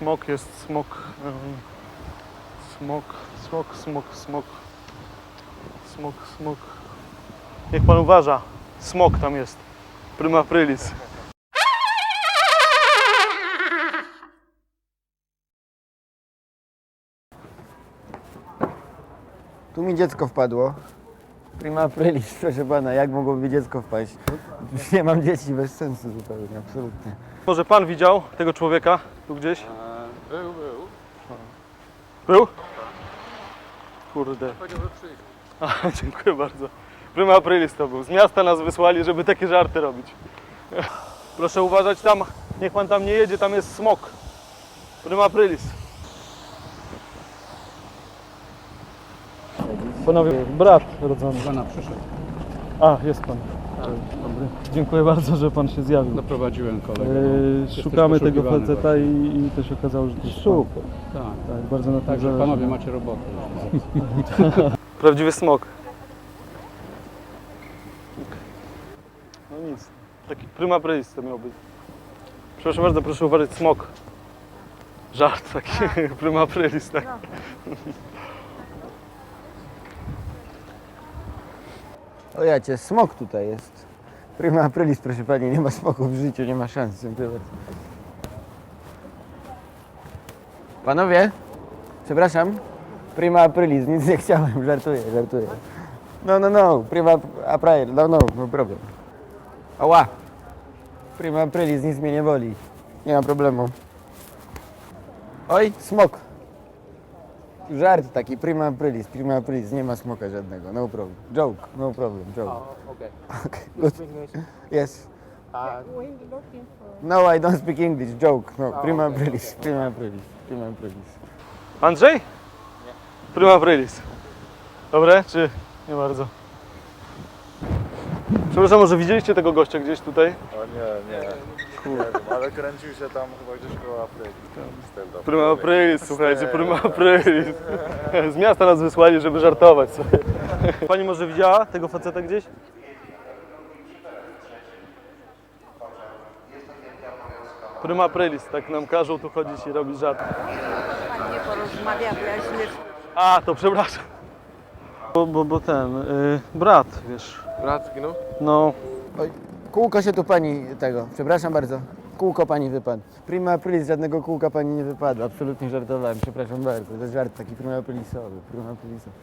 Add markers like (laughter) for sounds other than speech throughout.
Smok jest, smok. Smok, smok, smok, smok. Smok, smok. Niech pan uważa. Smok tam jest. Prima aprilis. Tu mi dziecko wpadło. Prima aprilis, proszę pana, jak mogło mi dziecko wpaść? Już nie mam dzieci, bez sensu zupełnie, absolutnie. Może pan widział tego człowieka tu gdzieś? Był, był. Był? Kurde. Powiedział, że przyjdzie. A, (laughs) dziękuję bardzo. Prima aprilis to był. Z miasta nas wysłali, żeby takie żarty robić. Proszę uważać tam, niech pan tam nie jedzie, tam jest smok. Prima aprilis. Panowie, brat rodzony. Pana przyszedł. A, jest pan. Dobry. Dziękuję bardzo, że pan się zjawił. Doprowadziłem kolegę. Eee, Jesteś szukamy tego faceta i, i to się okazało, że to jest Super. pan. Tak. Tak, bardzo na tym Także zależy. panowie macie robotę. (laughs) Prawdziwy smok. No nic. Taki prima to miał być. Przepraszam bardzo, proszę uważać, smok. Żart taki, (laughs) prima aprilis, (laughs) tak. O jacie, smok tutaj jest. Prima aprilis, proszę pani, nie ma smoku w życiu, nie ma szans. Panowie, przepraszam. Prima aprilis, nic nie chciałem, (laughs) żartuję, żartuję. No, no, no, prima aprilis, no, no, no problem. Ała. Prima aprilis, nic mnie nie boli. Nie ma problemu. Oj, smok. Żart taki, prima aprilis, prima aprilis, nie ma smoka żadnego, no problem. Joke, no problem, joke. (laughs) Okay. Okay, good. Yes. Uh, looking for No, I don't speak English, joke. No, prima aprilis, prima aprilis, prima aprilis. Andrzej? Prima aprilis. Dobre, czy nie bardzo? Przepraszam, może widzieliście tego gościa gdzieś tutaj? O nie, nie. Wiem, ale kręcił się tam chyba gdzieś koło. Stand-up. Prima aprilis, słuchajcie, prima aprilis. (laughs) Z miasta nas wysłali, żeby żartować sobie. (laughs) Pani może widziała tego faceta gdzieś? Prima aprilis, tak nam każą tu chodzić i robić żarty. Pan nie porozmawia, bo ja źle A, to przepraszam. Bo, bo, bo ten, y, brat, wiesz, Brat zginął? no, Oj, kółko się tu pani tego, przepraszam bardzo. Kółko pani wypadł. Prima aprilis, żadnego kółka pani nie wypadło, absolutnie żartowałem, przepraszam bardzo. To jest żart taki prima aprilisowy, prima aprilisowy.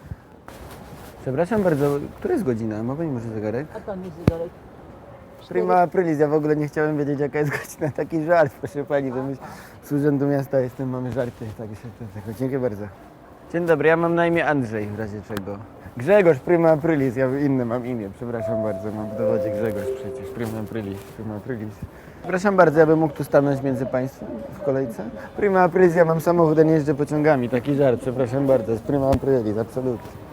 Przepraszam bardzo, która jest godzina? Ma pani może zegarek? A pan mi zegarek. Prima aprilis, ja w ogóle nie chciałem wiedzieć jaka jest godzina. Taki żart, proszę pani, wymyśl. Z Urzędu Miasta jestem, mamy żarty. Tak, się to, tego. Dziękuję bardzo. Dzień dobry, ja mam na imię Andrzej, w razie czego. Grzegorz, prima aprilis, ja inne mam imię, przepraszam bardzo, mam w dowodzie Grzegorz przecież, prima aprilis, prima aprilis. Przepraszam bardzo, ja bym mógł tu stanąć między państwem w kolejce? Prima aprilis, ja mam samochód, a nie jeżdżę pociągami, taki żart, przepraszam bardzo, jest prima aprilis, absolutnie.